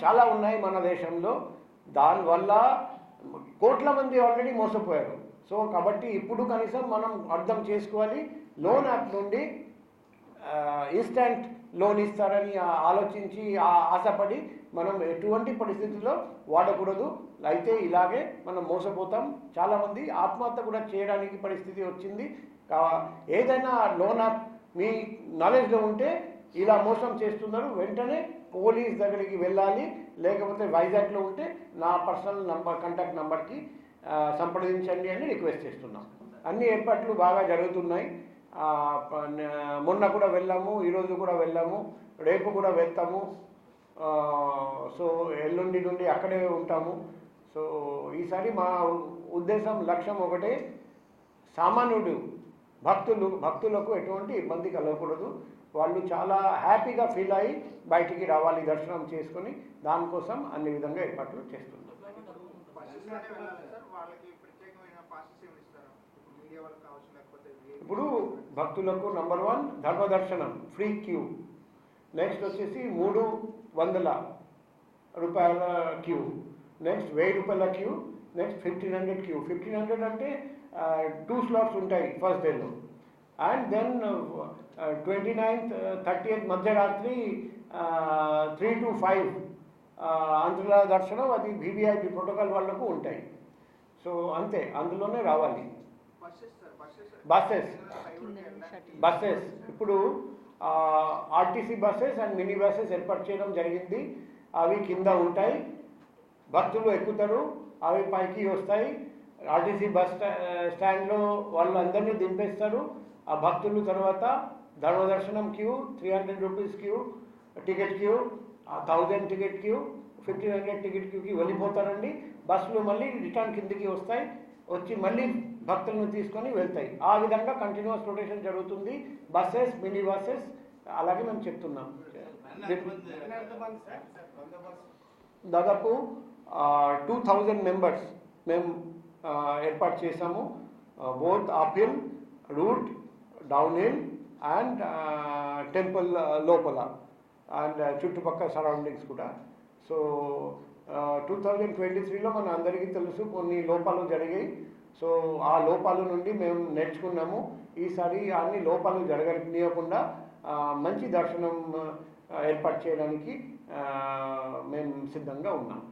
చాలా ఉన్నాయి మన దేశంలో. దానివల్ల కోట్ల మంది ఆల్రెడీ మోసపోయారు. సో కాబట్టి ఇప్పుడు కనీసం మనం అర్థం చేసుకోవాలి లోన్ యాప్ నుండి ఇన్స్టంట్ లోన్ ఇస్తారని ఆలోచించి ఆశపడి మనం ఎటువంటి పరిస్థితుల్లో వాడకూడదు. అయితే ఇలాగే మనం మోసపోతాం. చాలామంది ఆత్మహత్య కూడా చేయడానికి పరిస్థితి వచ్చింది. ఏదైనా లోన్ యాప్ మీ నాలెడ్జ్లో ఉంటే ఇలా మోసం చేస్తున్నారు వెంటనే పోలీస్ దగ్గరికి వెళ్ళాలి లేకపోతే వైజాగ్లో ఉంటే నా పర్సనల్ నంబర్ కాంటాక్ట్ నంబర్కి సంప్రదించండి అని రిక్వెస్ట్ చేస్తున్నాం. అన్ని ఏర్పాట్లు బాగా జరుగుతున్నాయి. ప- మొన్న కూడా వెళ్ళాము ఈరోజు కూడా వెళ్ళాము రేపు కూడా వెళ్తాము. సో ఎల్లుండి నుండి అక్కడే ఉంటాము. సో ఈసారి మా ఉద్దేశం లక్ష్యం ఒకటే సామాన్యుడు భక్తులు భక్తులకు ఎటువంటి ఇబ్బంది కలగకూడదు. వాళ్ళు చాలా హ్యాపీగా ఫీల్ అయ్యి బయటికి రావాలి దర్శనం చేసుకొని దానికోసం అన్ని విధంగా ఏర్పాట్లు చేస్తున్నారు. ఇప్పుడు భక్తులకు నంబర్ వన్ ధర్మ దర్శనం ఫ్రీ క్యూ నెక్స్ట్ వచ్చేసి మూడు వందల రూపాయల క్యూ నెక్స్ట్ వెయ్యి రూపాయల Q next fifteen hundred Q fifteen hundred అంటే టూ స్లాట్స్ ఉంటాయి ఫస్ట్ డేలో and then twenty ninth thirty eighth మధ్యరాత్రి త్రీ టు ఫైవ్ అంతర్ల దర్శనం అది వివిఐపి ప్రోటోకాల్ వాళ్ళకు ఉంటాయి. సో అంతే అందులోనే రావాలి. బస్సెస్ బస్సెస్ ఇప్పుడు RTC buses and mini buses ఏర్పాటు చేయడం జరిగింది. అవి కింద ఉంటాయి. భక్తులు ఎక్కుతారు. అవి పైకి వస్తాయి. ఆర్టీసీ బస్ స్టా స్టాండ్లో వాళ్ళు అందరినీ దింపేస్తారు. ఆ భక్తులు తర్వాత ధర్మదర్శనం Q three hundred rupees Q ticket Q thousand ticket Q fifteen hundred ticket క్యూకి వెళ్ళిపోతారండి. బస్సులు మళ్ళీ రిటర్న్ కిందికి వస్తాయి. వచ్చి మళ్ళీ భక్తులను తీసుకొని వెళ్తాయి. ఆ విధంగా కంటిన్యూస్ రొటేషన్ జరుగుతుంది. బస్సెస్ మినీ బస్సెస్ అలాగే మేము చెప్తున్నాం. దాదాపు టూ థౌజండ్ మెంబర్స్. మేము ఏర్పాటు చేశాము. Both up hill route down hill and temple లోపల అండ్ చుట్టుపక్కల సరౌండింగ్స్ కూడా. సో టూ థౌజండ్ ట్వంటీ త్రీలో మన అందరికీ తెలుసు కొన్ని లోపాలు జరిగాయి. సో ఆ లోపాల నుండి మేము నేర్చుకున్నాము. ఈసారి అన్ని లోపాలు జరగనీయకుండా మంచి దర్శనం ఏర్పాటు చేయడానికి మేము సిద్ధంగా ఉన్నాం.